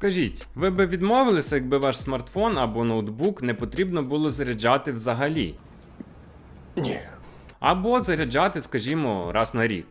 Скажіть, ви би відмовилися, якби ваш смартфон або ноутбук не потрібно було заряджати взагалі? Ні. Або заряджати, скажімо, раз на рік.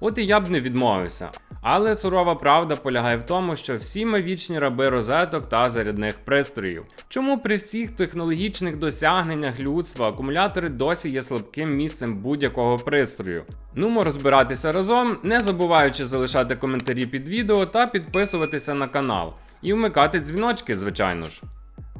От і я б не відмовився. Але сурова правда полягає в тому, що всі ми вічні раби розеток та зарядних пристроїв. Чому при всіх технологічних досягненнях людства акумулятори досі є слабким місцем будь-якого пристрою? Нумо розбиратися разом, не забуваючи залишати коментарі під відео та підписуватися на канал. І вмикати дзвіночки, звичайно ж.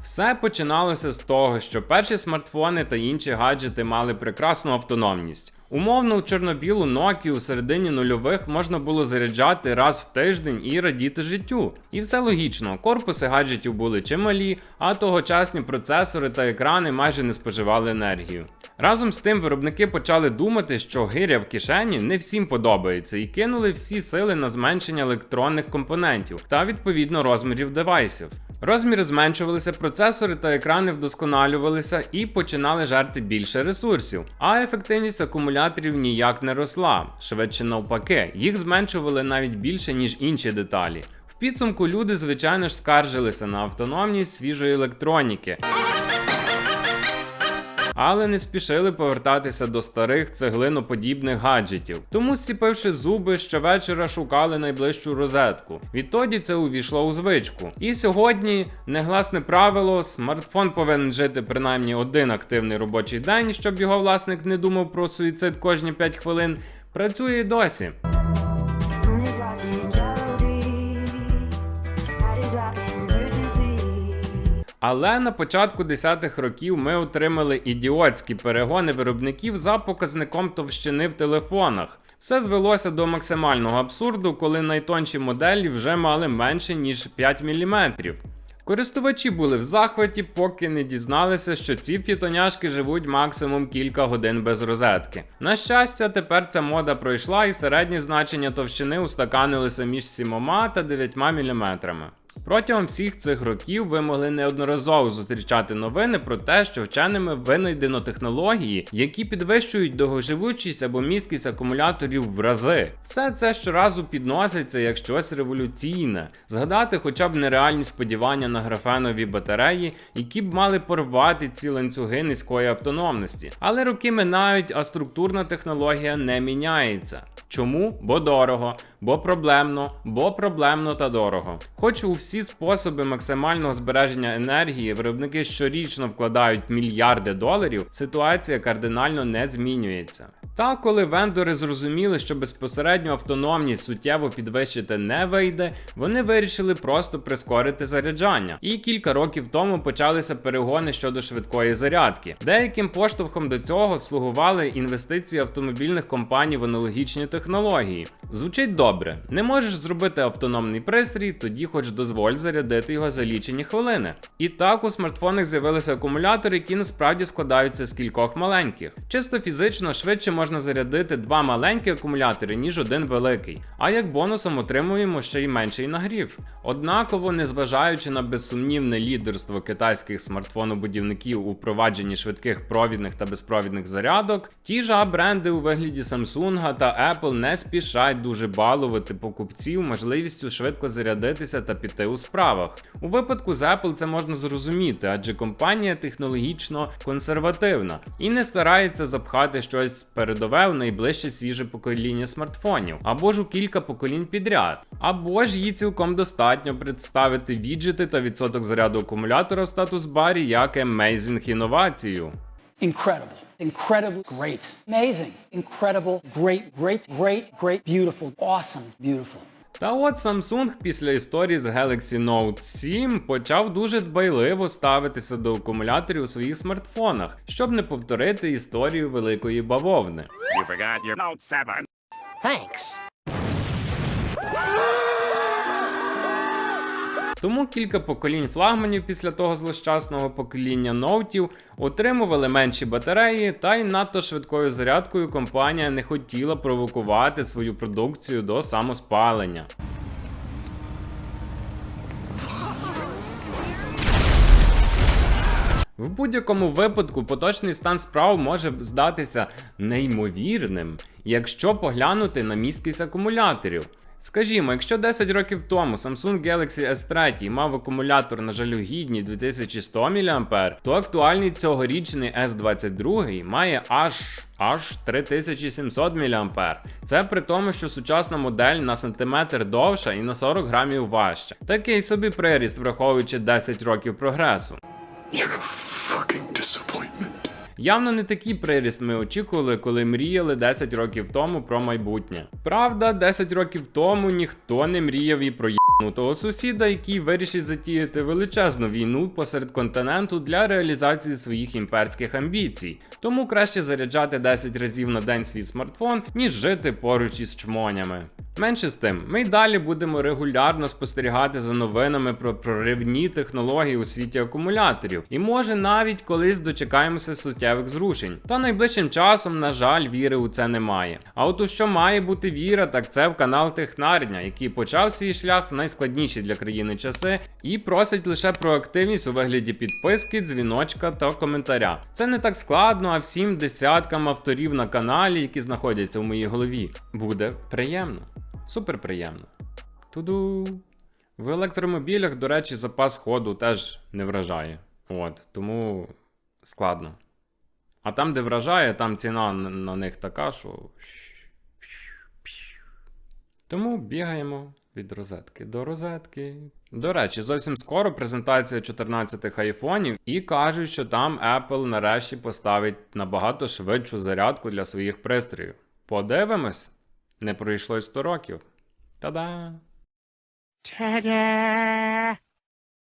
Все починалося з того, що перші смартфони та інші гаджети мали прекрасну автономність. Умовно, у чорнобілу Nokia у середині нульових можна було заряджати раз в тиждень і радіти життю. І все логічно, корпуси гаджетів були чималі, а тогочасні процесори та екрани майже не споживали енергію. Разом з тим, виробники почали думати, що гиря в кишені не всім подобається, і кинули всі сили на зменшення електронних компонентів та відповідно розмірів девайсів. Розміри зменшувалися, процесори та екрани вдосконалювалися і починали жерти більше ресурсів. А ефективність акумуляторів ніяк не росла, швидше навпаки, їх зменшували навіть більше, ніж інші деталі. В підсумку люди, звичайно ж, скаржилися на автономність свіжої електроніки. Але не спішили повертатися до старих цеглиноподібних гаджетів. Тому, зціпивши зуби, щовечора шукали найближчу розетку. Відтоді це увійшло у звичку. І сьогодні негласне правило: смартфон повинен жити принаймні один активний робочий день, щоб його власник не думав про суїцид кожні 5 хвилин. Працює і досі. Але на початку 10-х років ми отримали ідіотські перегони виробників за показником товщини в телефонах. Все звелося до максимального абсурду, коли найтонші моделі вже мали менше ніж 5 мм. Користувачі були в захваті, поки не дізналися, що ці фітоняшки живуть максимум кілька годин без розетки. На щастя, тепер ця мода пройшла і середні значення товщини устаканилися між 7 та 9 мм. Протягом всіх цих років ви могли неодноразово зустрічати новини про те, що вченими винайдено технології, які підвищують довгоживучість або місткість акумуляторів в рази. Все це щоразу підноситься як щось революційне. Згадати хоча б нереальні сподівання на графенові батареї, які б мали порвати ці ланцюги низької автономності. Але роки минають, а структурна технологія не міняється. Чому? Бо дорого, бо проблемно, бо проблемно та дорого. Хоч у всі способи максимального збереження енергії виробники щорічно вкладають мільярди доларів, ситуація кардинально не змінюється. Та коли вендори зрозуміли, що безпосередньо автономність суттєво підвищити не вийде, вони вирішили просто прискорити заряджання. І кілька років тому почалися перегони щодо швидкої зарядки. Деяким поштовхом до цього слугували інвестиції автомобільних компаній в аналогічні технології. Звучить добре, не можеш зробити автономний пристрій, тоді хоч дозволь зарядити його за лічені хвилини. І так у смартфонах з'явилися акумулятори, які насправді складаються з кількох маленьких. Чисто фізично швидше можна зарядити два маленькі акумулятори, ніж один великий. А як бонусом отримуємо ще й менший нагрів. Однаково, незважаючи на безсумнівне лідерство китайських смартфонобудівників у впровадженні швидких провідних та безпровідних зарядок, ті ж бренди у вигляді Samsung та Apple не спішать дуже балувати покупців можливістю швидко зарядитися та піти у справах. У випадку з Apple це можна зрозуміти, адже компанія технологічно консервативна і не старається запхати щось передове у найближче свіже покоління смартфонів, або ж у кілька поколінь підряд, або ж їй цілком достатньо представити віджити та відсоток заряду акумулятора в статус барі як amazing інновацію. incredible, Incredible, great, amazing, incredible, great, great, great, great, beautiful, awesome, beautiful. Та от Samsung після історії з Galaxy Note 7 почав дуже дбайливо ставитися до акумуляторів у своїх смартфонах, щоб не повторити історію великої бавовни. You your Note 7. Тому кілька поколінь флагманів після того злощасного покоління ноутів отримували менші батареї, та й надто швидкою зарядкою компанія не хотіла провокувати свою продукцію до самоспалення. В будь-якому випадку поточний стан справ може здатися неймовірним, якщо поглянути на місткість акумуляторів. Скажімо, якщо 10 років тому Samsung Galaxy S3 мав акумулятор на жалюгідні 2100 мА, то актуальний цьогорічний S22 має аж аж 3700 мА. Це при тому, що сучасна модель на сантиметр довша і на 40 грамів важча. Такий собі приріст, враховуючи 10 років прогресу. You're a fucking disappointment. Явно не такий приріст ми очікували, коли мріяли 10 років тому про майбутнє. Правда, 10 років тому ніхто не мріяв і про єбнутого сусіда, який вирішить затіяти величезну війну посеред континенту для реалізації своїх імперських амбіцій. Тому краще заряджати 10 разів на день свій смартфон, ніж жити поруч із чмонями. Менше з тим, ми й далі будемо регулярно спостерігати за новинами про проривні технології у світі акумуляторів, і може навіть колись дочекаємося суттєвих зрушень. Та найближчим часом, на жаль, віри у це немає. А от у що має бути віра, так це в канал Технарня, який почав свій шлях в найскладніші для країни часи і просить лише про активність у вигляді підписки, дзвіночка та коментаря. Це не так складно, а всім десяткам авторів на каналі, які знаходяться в моїй голові, буде приємно. Супер приємно. Туду. В електромобілях, до речі, запас ходу теж не вражає. От, тому складно. А там, де вражає, там ціна на, них така, що. Тому бігаємо від розетки до розетки. До речі, зовсім скоро презентація 14 айфонів, і кажуть, що там Apple нарешті поставить набагато швидшу зарядку для своїх пристроїв. Подивимось. Не пройшло й 100 років. Та-да! Ta-da!